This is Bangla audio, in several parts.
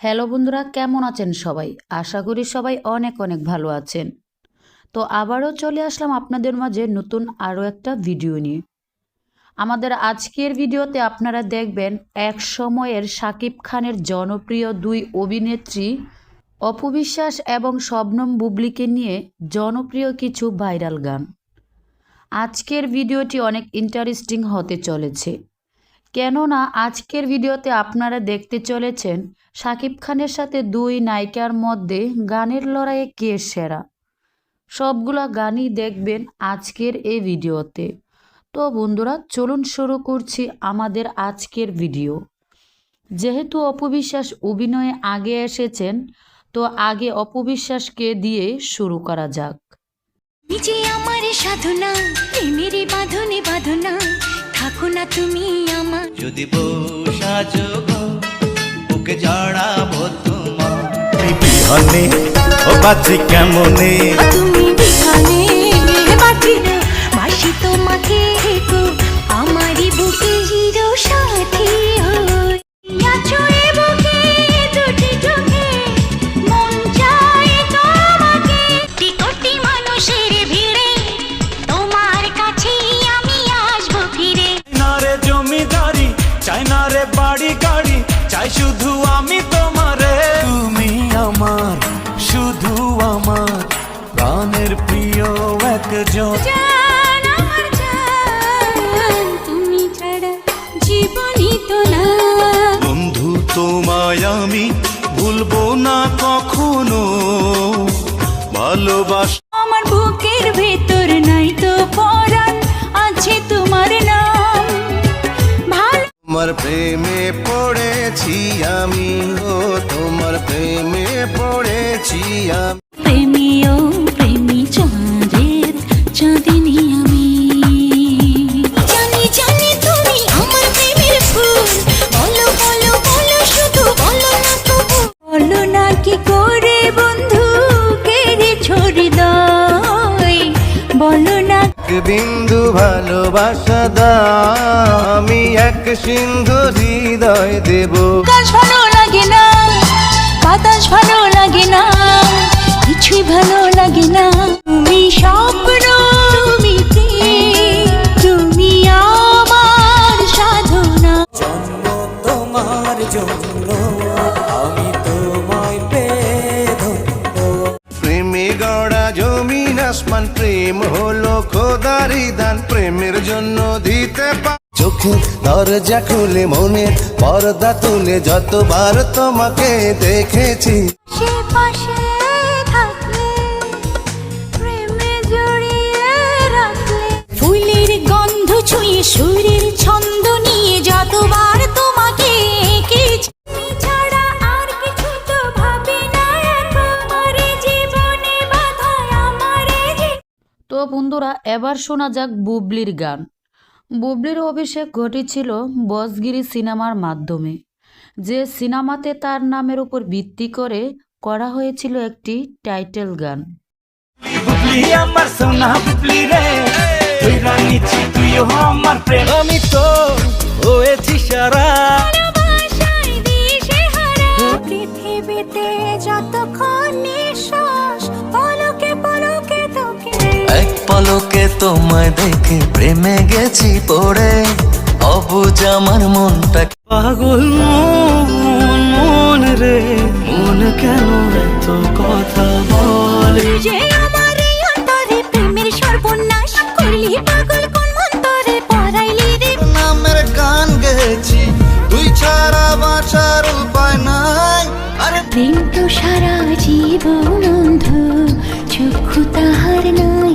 হ্যালো বন্ধুরা, কেমন আছেন সবাই? আশা করি সবাই অনেক অনেক ভালো আছেন। তো আবারও চলে আসলাম আপনাদের মাঝে নতুন আরও একটা ভিডিও নিয়ে। আমাদের আজকের ভিডিওতে আপনারা দেখবেন, এক সময়ের শাকিব খানের জনপ্রিয় দুই অভিনেত্রী অপবিশ্বাস এবং শবনম বুবলিকে নিয়ে জনপ্রিয় কিছু ভাইরাল গান। আজকের ভিডিওটি অনেক ইন্টারেস্টিং হতে চলেছে। কেননা আজকের ভিডিওতে আপনারা দেখতে চলেছেন শাকিব খানের সাথে দুই নায়িকার মধ্যে গানের লড়াইয়ে কে সেরা। সবগুলা গানই দেখবেন আজকের এই ভিডিওতে। তো বন্ধুরা, চলুন শুরু করছি আমাদের আজকের ভিডিও। যেহেতু অপবিশ্বাস অভিনয়ে আগে এসেছেন, তো আগে অপবিশ্বাসকে দিয়ে শুরু করা যাক। আমার সাধনা বাঁধনে বাঁধনা থাকো না তুমি আমার। যদি বসা যোগ বুকে জড়াবো তোমার। বিহনে ও বাজি কেমনে? তুমি বিহনে বাজি বাসি তোমাকে গো। রে বাড়ি গাড়ি চাই শুধু আমি তোমারে। তুমি আমার শুধু আমার প্রাণের প্রিয় একজন। বন্ধু তোমায় আমি ভুলবো না কখনো। ভালোবাস তোমার প্রেমে পড়েছি আমি ও তোমার প্রেমে পড়েছি আমি। প্রেমিও প্রেমী চাঁদের চাঁদিনী এক বিন্দু ভালোবাসা দাও আমি এক সিন্ধু হৃদয় দেবো। গাছ ভালো লাগে না বাতাস ভালো লাগে না কিছুই ভালো লাগে না। তুমি স্বপ্ন তুমি তুমি আমার সাধনা। জন্ম তোমার জন্য খোদারি দান প্রেমের জন্য দিতে চোখে দরজা খুলে মনে পর্দা তুলে যতবার তোমাকে দেখেছি। সে পাশে থাকলে প্রেমে জড়িয়ে রাখলে। ফুলের গন্ধ ছুঁয়ে সুরের বন্ধুরা, এবার শোনা যাক বুবলির গান। বুবলির অভিষেক ঘটেছিল বসগিরি সিনেমার মাধ্যমে। যে সিনেমাতে তার নামের উপর ভিত্তি করে করা হয়েছিল একটি টাইটেল গান। বুবলি তোমায় দেখে প্রেমে গেছি পড়ে। অবুজ আমার মনটা পাগল মন মন রে মন কেন এত কথা বলে? আমার এই অন্তরে প্রেমের সর্বনাশ করলি পাগল কোন মন্তরে পড়াইলি রে? নামের গান গেছি তুই ছাড়া বাঁচার উপায় নাই। আরে প্রেম তো সারা জীবন অন্ধ চক্ষু তাহার নাই।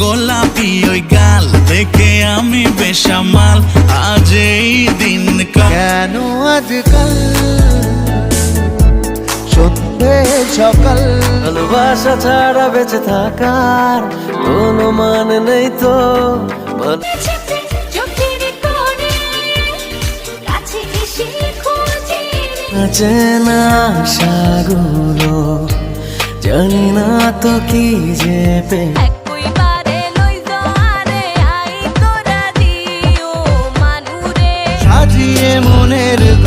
গোলাপি ওই গাল দেখে আমি বেসামাল। আজ এই দিন কেন আজকাল? সন্ধে সকাল। ভালোবাসা ছাড়া বেঁচে থাকার কোনো মান নেই তো। চেনা আশাগুলো জানি না তো কি যে পে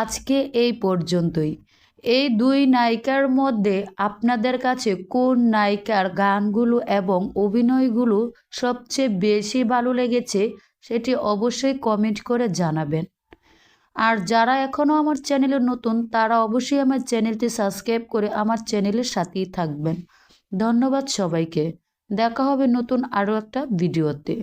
আজকে এই পর্যন্তই। এই দুই নায়িকার মধ্যে আপনাদের কাছে কোন নায়িকার গানগুলো এবং অভিনয়গুলো সবচেয়ে বেশি ভালো লেগেছে সেটি অবশ্যই কমেন্ট করে জানাবেন। আর যারা এখনও আমার চ্যানেলে নতুন, তারা অবশ্যই আমার চ্যানেলটি সাবস্ক্রাইব করে আমার চ্যানেলের সাথেই থাকবেন। ধন্যবাদ সবাইকে। দেখা হবে নতুন আরও একটা ভিডিওতে।